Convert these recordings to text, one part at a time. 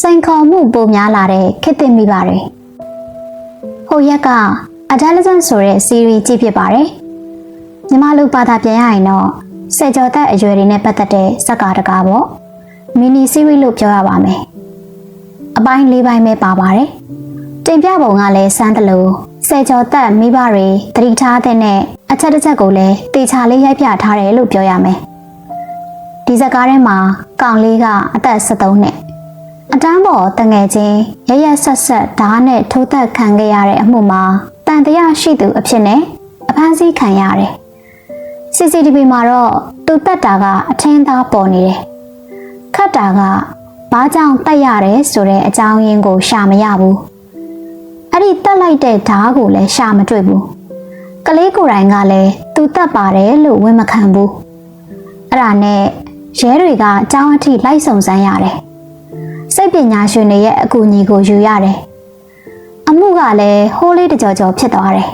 စိန်ခေါ်မှုပိုများလာတဲ့ခေတ်သစ်မိပါတယ်ဟိုရက်ကအဒါလဇန်ဆိုတဲ့စီရီကြည့်ဖြစ်ပါတယ်ညီမလူဘာသာပြန်ရရင်တော့စေကျော်သက်အရွယ်တွေနဲ့ပတ်သက်တဲ့ဇက်ကားတကားပေါ့မီနီစီရီလို့ပြောရပါမယ်အပိုင်း၄ပိုင်းပဲပါပါတယ်တင်ပြပုံကလည်းစမ်းတယ်လို့စေကျော်သက်မိဘတွေတတိထားတဲ့နဲ့အချက်တစ်ချက်ကိုလည်းတေချာလေးရိုက်ပြထားတယ်လို့ပြောရမယ်ဒီဇက်ကားထဲမှာကောင်လေးကအသက်73နှစ် အတန်းပေါ်တငယ်ချင်းရရဆက်ဆက်ဓာတ်နဲ့ထိုးသက်ခံခဲ့ရတဲ့အမှုမှာတန်တရားရှိသူအဖြစ်နဲ့အဖမ်းဆီးခံရတယ်။ CCTV မှာတော့သူတက်တာကအထင်းသားပေါ်နေတယ်။ခတ်တာကဘာကြောင့်တက်ရတယ်ဆိုတဲ့အကြောင်းရင်းကိုရှာမရဘူး။အဲ့ဒီတက်လိုက်တဲ့ဓာတ်ကိုလည်းရှာမတွေ့ဘူး။ကလေးကိုယ်တိုင်ကလည်းသူတက်ပါတယ်လို့ဝန်မခံဘူး။အဲ့ဒါနဲ့ရဲတွေကအကြောင်းအထိလိုက်စုံစမ်းရတယ်။ စိတ်ပညာရှင်တွေရဲ့အကူအညီကိုယူရတယ်။အမှုကလည်းဟိုးလေးတကြော်ကြော်ဖြစ်သွားတယ်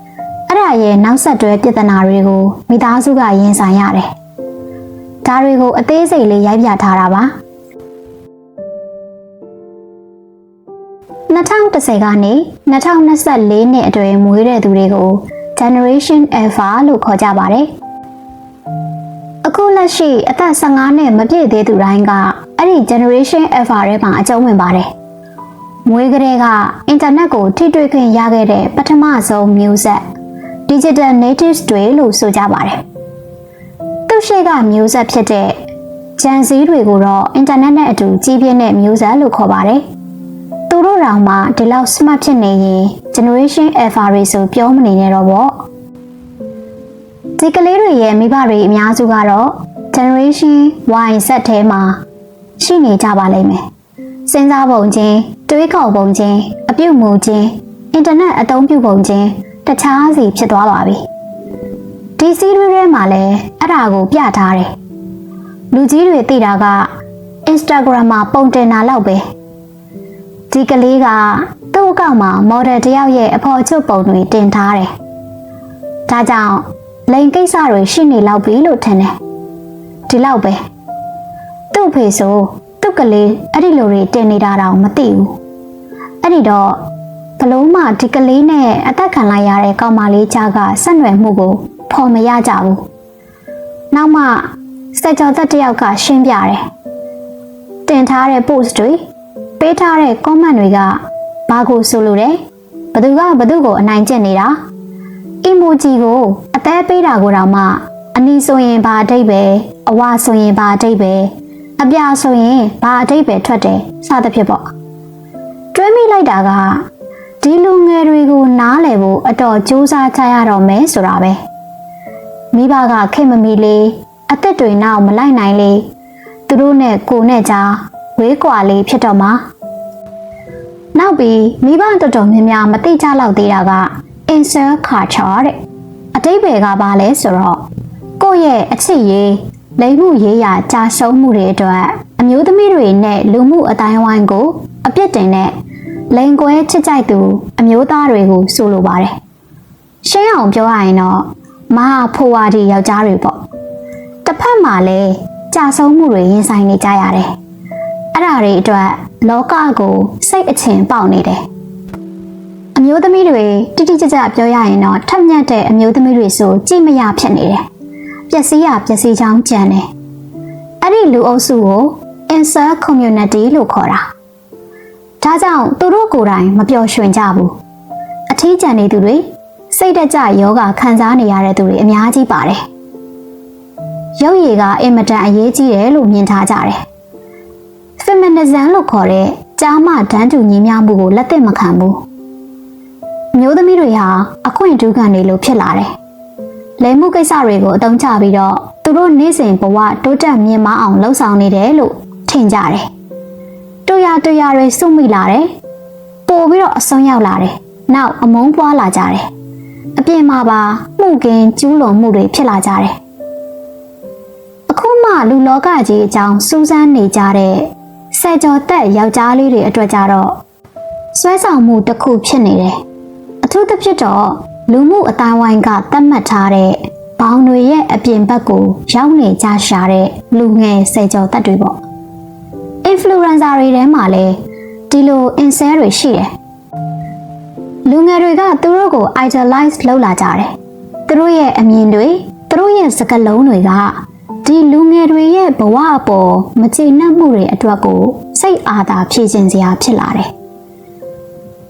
။အဲ့ဒါရဲ့နောက်ဆက်တွဲပြဿနာတွေကိုမိသားစုကရင်ဆိုင်ရတယ်။ဒါတွေကိုအသေးစိတ်လေးရိုက်ပြထားတာပါ။2010ကနေ2024နှစ်အတွင်းမွေးတဲ့သူတွေကို Generation Alpha လို့ခေါ်ကြပါတယ်။အခုလက်ရှိအသက်15နှစ်မပြည့်သေးသူတိုင်းက အဲ့ဒီ generation alpha ထဲမှာအကျုံးဝင်ပါတယ်။မွေးကလေးကအင်တာနက်ကိုထိတွေ့ခွင့်ရခဲ့တဲ့ပထမဆုံးမျိုးဆက် digital natives တွေလို့ဆိုကြပါတယ်။သူရှိကမျိုးဆက်ဖြစ်တဲ့ Gen Z တွေကိုတော့အင်တာနက်နဲ့အတူကြီးပြင်းတဲ့မျိုးဆက်လို့ခေါ်ပါတယ်။သူတို့တောင်မှဒီလောက် smart ဖြစ်နေရင် generation alpha တွေဆိုပြောမနေနဲ့တော့ဗော။ဒီကလေးတွေရဲ့မိဘတွေအများစုကတော့ generation Y Z ထဲမှာ ရှိနေကြပါလိမ့်မယ်။စဉ်းစားပုံချင်းတွေးခေါ်ပုံချင်းအပြုတ်မှုချင်းအင်တာနက်အသုံးပြုပုံချင်းတခြားစီဖြစ်သွားပါပြီ။ဒီစီးရီးထဲမှာလည်းအဲ့ဒါကိုပြထားတယ်။လူကြီးတွေသိတာက Instagram မှာပုံတင်တာလောက်ပဲ။ဒီကလေးကသူ့အကောင့်မှာ model တစ်ယောက်ရဲ့အဖော်အချွတ်ပုံတွေတင်ထားတယ်။ဒါကြောင့်လိန်ကိစ္စတွေရှိနေလောက်ပြီလို့ထင်တယ်ဒီလောက်ပဲ သူ့ဖေဆိုသူ့ကလေးအဲ့ဒီလိုတွေတင်နေတာတော့မသိဘူးအဲ့ဒီတော့ဘလို့မှဒီကလေးနဲ့အသက်ခံလိုက်ရတဲ့ကောင်မလေးကြားကဆက်နွယ်မှုကိုဖော်မရကြဘူးနောက်မှစက်ကြောသက်တစ်ယောက်ကရှင်းပြတယ်တင်ထားတဲ့ post တွေပေးထားတဲ့ comment တွေကဘာကိုဆိုလိုတယ်ဘသူကဘသူကိုအနိုင်ကျင့်နေတာ emoji ကိုအသေးပေးတာကိုတောင်မှအနီဆိုရင်ဘာအတိတ်ပဲအဝဆိုရင်ဘာအတိတ်ပဲ အပြာဆိုရင်ဘာအတိတ်ပဲထွက်တယ်စသဖြင့်ပေါ့တွေးမိလိုက်တာကဒီလူငယ်တွေကိုနားလည်ဖို့အတော်ကြိုးစားကြရတော့မယ်ဆိုတာပဲမိဘကခင်မမီလေးအသက်တွေနောက်မလိုက်နိုင်လေသူတို့နဲ့ကိုနဲ့ကြားဝေးကွာလေးဖြစ်တော့မှာနောက်ပြီးမိဘတော်တော်များများမသိကြတော့သေးတာက insert culture တဲ့အတိတ်ဘယ်ကပါလဲဆိုတော့ကိုယ့်ရဲ့အချစ်ရေး လိမ်မှုရေးရာကြာရှုံးမှုတွေအတွက်အမျိုးသမီးတွေနဲ့လူမှုအတိုင်းဝိုင်းကိုအပြစ်တင်တဲ့လိန်ကွဲချစ်ကြိုက်သူ အမျိုးသားတွေကိုဆိုလိုပါတယ်။ရှင်းအောင်ပြောရရင်တော့မဟာဖိုဝါဒီယောက်ျားတွေပေါ့။တစ်ဖက်မှာလည်းကြာဆုံးမှုတွေရင်ဆိုင်နေကြရတယ်။အဲ့ဒါတွေအတွက်လောကကိုစိတ်အချင်ပေါက်နေတယ်။အမျိုးသမီးတွေတိတိကျကျပြောရရင်တော့ထက်မြက်တဲ့အမျိုးသမီးတွေဆိုကြည့်မရဖြစ်နေတယ်။ ပျက်စီးရပျက်စီးချောင်းကြံတယ်။အဲ့ဒီလူအုပ်စုကို insert community လို့ခေါ်တာ။ဒါကြောင့်သူတို့ကိုယ်တိုင်မပျော်ရွှင်ကြဘူး။အထီးကျန်နေသူတွေစိတ်တကြယောဂခံစားနေရတဲ့သူတွေအများကြီးပါတယ်။ရုပ်ရည်ကအင်မတန်အရေးကြီးတယ်လို့မြင်ထားကြတယ်။ feminism လို့ခေါ်တဲ့ကြားမတန်းတူညီမျှမှုကိုလက်သင့်မခံဘူး။မျိုးသမီးတွေဟာအခွင့်ဒုက္ခတွေလိုဖြစ်လာတယ်။ လိမ်မှုကိစ္စတွေကိုအသုံးချပြီးတော့သူတို့နေ့စဉ်ဘဝတိုးတက်မြင့်မားအောင်လှုံ့ဆော်နေတယ်လို့ထင်ကြတယ်။တူရတူရတွေစုမိလာတယ်။ပို့ပြီးတော့အစွန်းရောက်လာတယ်။နောက်အမုန်းပွားလာကြတယ်။အပြင်မှာပါမှုကင်းကျူးလွန်မှုတွေဖြစ်လာကြတယ်။အခုမှလူလောကကြီးအကြောင်းစူးစမ်းနေကြတဲ့ဆယ်ကျော်သက်ယောက်ျားလေးတွေအတွက်ကြတော့ဆွဲဆောင်မှုတစ်ခုဖြစ်နေတယ်။အထူးသဖြင့်တော့ လူမှုအတိုင်းဝိုင်းကသတ်မှတ်ထားတဲ့ဘောင်တွေရဲ့အပြင်ဘက်ကိုရောက်နေကြရှာတဲ့လူငယ်ဆယ်ကျော်သက်တွေပေါ့။ influencer တွေထဲမှာလည်းဒီလို incel တွေရှိတယ်လူငယ်တွေကသူတို့ကို idolize လုပ်လာကြတယ်သူတို့ရဲ့အမြင်တွေသူတို့ရဲ့စကားလုံးတွေကဒီလူငယ်တွေရဲ့ဘဝအပေါ်မကျေနပ်မှုတွေအတွက်ကိုစိတ်အာသာဖြည့်ခြင်းစရာဖြစ်လာတယ်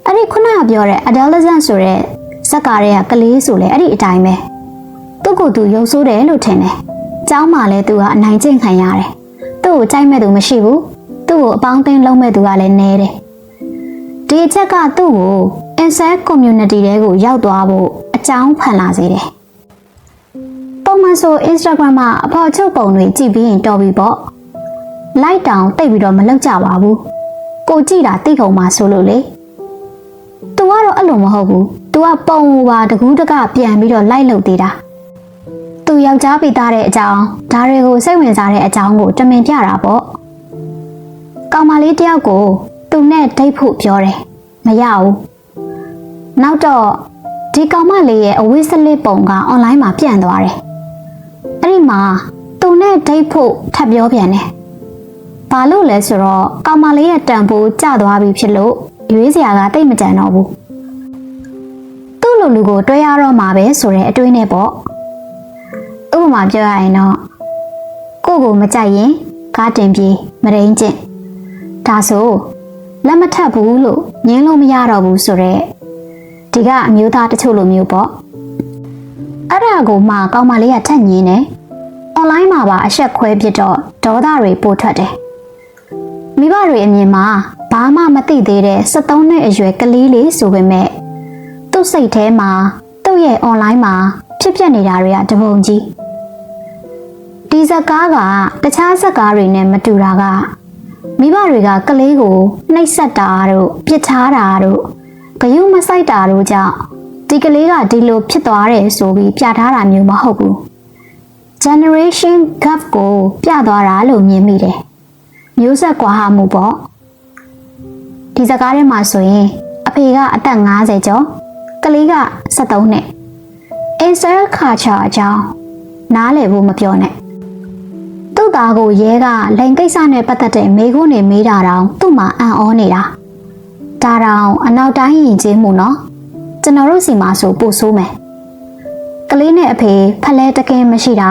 အဲ့ဒီခုနကပြောတဲ့ adolescent ဆိုတဲ့ ဇက်ကားတွေကကလေးဆိုလဲအဲ့ဒီအတိုင်းပဲသူ့ကိုယ်သူရုပ်ဆိုးတယ်လို့ထင်တယ်။ကျောင်းမှာလည်းသူကအနိုင်ကျင့်ခံရတယ်။သူ့ကိုကြိုက်မဲ့သူမရှိဘူး။သူ့ကိုအပေါင်းအသင်းလုံးမဲ့သူကလည်းနဲတယ်။ဒီအချက်ကသူ့ကို incel community တွေကိုရောက်သွားဖို့အကြောင်းဖန်လာစေတယ်။ပုံမှန်ဆို Instagram မှာအဖော်ချုပ်ပုံတွေကြည့်ပြီးရင်တော်ပြီပေါ့။ like တောင်တိတ်ပြီးတော့မလောက်ကြပါဘူး။ကိုကြည့်တာတိတ်ကုန်မှဆိုလို့လေ။ तू ကတော့ အဲ့လိုမဟုတ်ဘူး။ तू ကပုံပါတကူးတကပြန်ပြီးတော့ like လုပ်သေးတာ။သူယောက်ျားပိသားတဲ့အကြောင်းဒါတွေကိုစိတ်ဝင်စားတဲ့အကြောင်းကိုတမင်ပြတာပေါ့ကောင်မလေးတယောက်ကိုသူနဲ့ဒိတ်ဖို့ပြောတယ်မရဘူးနောက်တော့ဒီကောင်မလေးရဲ့အဝိစလစ်ပုံကအွန်လိုင်းမှာပြန့်သွားတယ်အဲ့ဒီမှာသူနဲ့ဒိတ်ဖို့ထပ်ပြောပြန်တယ်ဘာလို့လဲဆိုတော့ကောင်မလေးရဲ့တန်ဖိုးကျသွားပြီဖြစ်လို့ရွေးစရာကတိတ်မကြံတော့ဘူးသူ့ လိုလူကိုတွဲရတော့မှာပဲဆိုတဲ့အတွေးနဲ့ပေါ့ဥပမာပြောရရင်တော့ကိုယ့်ကိုမကြိုက်ရင်ကားတင်ပြေးမရင်းကျင့်ဒါဆိုလက်မထပ်ဘူးလို့ငင်းလို့မရတော့ဘူးဆိုတော့ဒီကအမျိုးသားတချို့လိုမျိုးပေါ့အဲ့ဒါကိုမှကောင်းမလေးကထက်ညင်းတယ်အွန်လိုင်းမှာပါအဆက်ခွဲပြစ်တော့ဒေါသတွေပို့ထွက်တယ်မိဘတွေအမြင်မှာဘာမှမသိသေးတဲ့73နှစ်အရွယ်ကလေးလေးဆိုပေမဲ့ သူ့စိတ်ထဲမှာသူ့ရဲ့အွန်လိုင်းမှာဖြစ်ပျက်နေတာတွေကတပုံကြီးဒီဇက်ကားကတခြားဇက်ကားတွေနဲ့မတူတာကမိဘတွေကကလေးကိုနှိပ်စက်တာတို့ပြစ်ထားတာတို့ဂယုမဆိုင်တာတို့ကြောင့်ဒီကလေးကဒီလိုဖြစ်သွားတယ်ဆိုပြီးပြထားတာမျိုးမဟုတ်ဘူး generation gap ကိုပြသွားတာလို့မြင်မိတယ်မျိုးဆက်ကွာဟမှုပေါ့ဒီစကားထဲမှာဆိုရင်အဖေကအသက်50ကျော် ကလေးက73နှစ် incel culture အကြောင်းနားလည်ဖို့မပြောနဲ့သူ့သားကိုရဲကလိန်ကိစ္စနဲ့ပတ်သက်တဲ့မေခွန်းတွေမေးတာတောင်သူ့မှာအံ့ဩနေတာဒါတောင်အနောက်တိုင်းယဉ်ကျေးမှုနော်ကျွန်တော်တို့စီမှာဆိုပို့ဆိုးမယ်ကလေးနဲ့အဖေဖက်လဲတကင်းမရှိတာ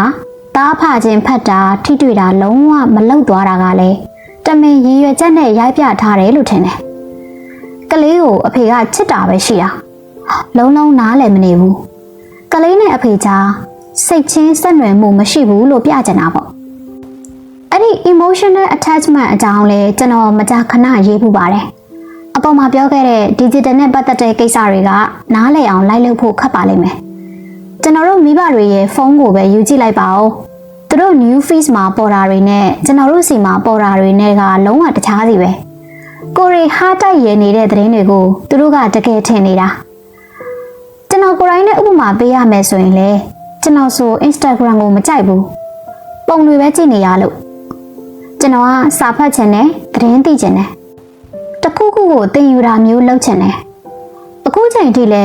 တားဖခြင်းဖတ်တာထိတွေ့တာလုံးဝမလောက်သွားတာကလည်းတမင်ရည်ရွယ်ချက်နဲ့ရိုက်ပြထားတယ်လို့ထင်တယ်ကလေးကိုအဖေကချစ်တာပဲရှိတာ လုံးလုံးနားလည်မနေဘူးကလေးနဲ့အဖေကြားစိတ်ချင်းဆက်နွယ်မှုမရှိဘူးလို့ပြကြတာပေါ့အဲ့ဒီ emotional attachment အကြောင်းလဲကျွန်တော်မကြာခဏရေးဖို့ပါတယ်အပေါ်မှာပြောခဲ့တဲ့ digital နဲ့ပတ်သက်တဲ့ကိစ္စတွေကနားလည်အောင်လိုက်လုပ်ဖို့ခက်ပါလိမ့်မယ်ကျွန်တော်တို့မိဘတွေရဲ့ဖုန်းကိုပဲယူကြည့်လိုက်ပါဦးသူတို့ new feed မှာပေါ်တာတွေနဲ့ကျွန်တော်တို့စီမှာပေါ်တာတွေနဲ့ကလုံးဝတခြားစီပဲကိုရီဟားတိုက်ရနေတဲ့သတင်းတွေကိုသူတို့ကတကယ်ထင်နေတာ မာပေးရမယ်ဆိုရင်လေကျွန်တော်ဆို Instagram ကိုမကြိုက်ဘူးပုံတွေပဲကြည့်နေရလို့ကျွန်တော်ကစာဖတ်ချင်တယ်သတင်းသိချင်တယ်တခုခုကိုသင်ယူတာမျိုးလုပ်ချင်တယ်အခုချိန်ထိလဲ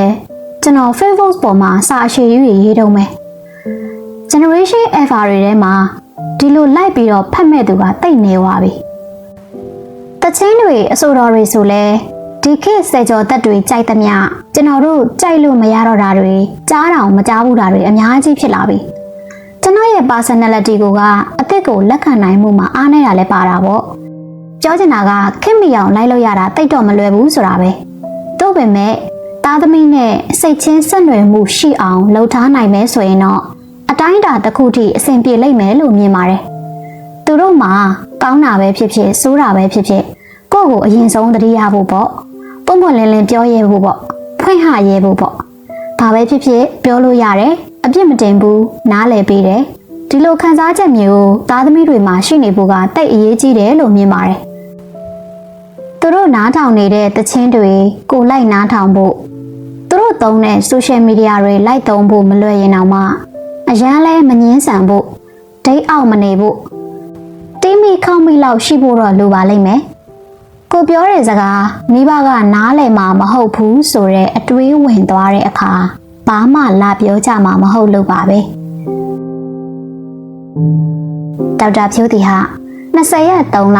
ကျွန်တော် Facebook ပေါ်မှာစာအရှိယူရေးတုံးမယ် generation alpha တွေထဲမှာဒီလိုလိုက်ပြီးတော့ဖတ်မဲ့သူကတိတ်နေသွားပြီတချင်းတွေအဆိုတော်တွေဆိုလဲ ဒီခေတ်စေကျော်သက်တွေကြိုက်သမျှကျွန်တော်တို့ကြိုက်လို့မရတော့တာတွေကြားတောင်မကြားဘူးတာတွေအများကြီးဖြစ်လာပြီကျွန်တော်ရဲ့ personality ကိုကအသက်ကိုလက်ခံနိုင်မှုမှာအားနည်းတာလည်းပါတာပေါ့ပြောချင်တာကခင်မီအောင်လိုက်လို့ရတာတိတ်တော့မလွယ်ဘူးဆိုတာပဲတို့ပေမဲ့သားသမီးနဲ့စိတ်ချင်းဆက်နွယ်မှုရှိအောင်လှုပ်ထားနိုင်မယ်ဆိုရင်တော့အတိုင်းအတာတစ်ခုထိအဆင်ပြေလိမ့်မယ်လို့မြင်ပါတယ်သူတို့မှာကောင်းတာပဲဖြစ်ဖြစ်ဆိုးတာပဲဖြစ်ဖြစ်ကိုယ့်ကိုအရင်ဆုံးသတိရဖို့ပေါ့ ပုံပွင့်လင်းလင်းပြောရဲဖို့ပေါ့ဖွင့်ဟရဲဖို့ပေါ့ဘာပဲဖြစ်ဖြစ်ပြောလို့ရတယ်အပြစ်မတင်ဘူးနားလည်ပေးတယ်ဒီလိုခံစားချက်မျိုးသားသမီးတွေမှာရှိနေဖို့ကတိတ်အရေးကြီးတယ်လို့မြင်ပါတယ်သူတို့နားထောင်နေတဲ့တခြင်းတွေကိုလိုက်နားထောင်ဖို့သူတို့သုံးတဲ့ social media တွေလိုက်သုံးဖို့မလွယ်ရင်တော့မှအရန်လဲမငင်းဆန်ဖို့ဒိတ်အောင်မနေဖို့တိမိခေါမိလောက်ရှိဖို့တော့လိုပါလိမ့်မယ် ကိုပြောတဲ့စကားမိဘကနားလည်မှာမဟုတ်ဘူးဆိုတဲ့အတွေးဝင်သွားတဲ့အခါဘာမှလာပြောကြမှာမဟုတ်လို့ပါပဲဒေါက်တာဖြိုးတီဟာ20ရက်3လ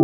2025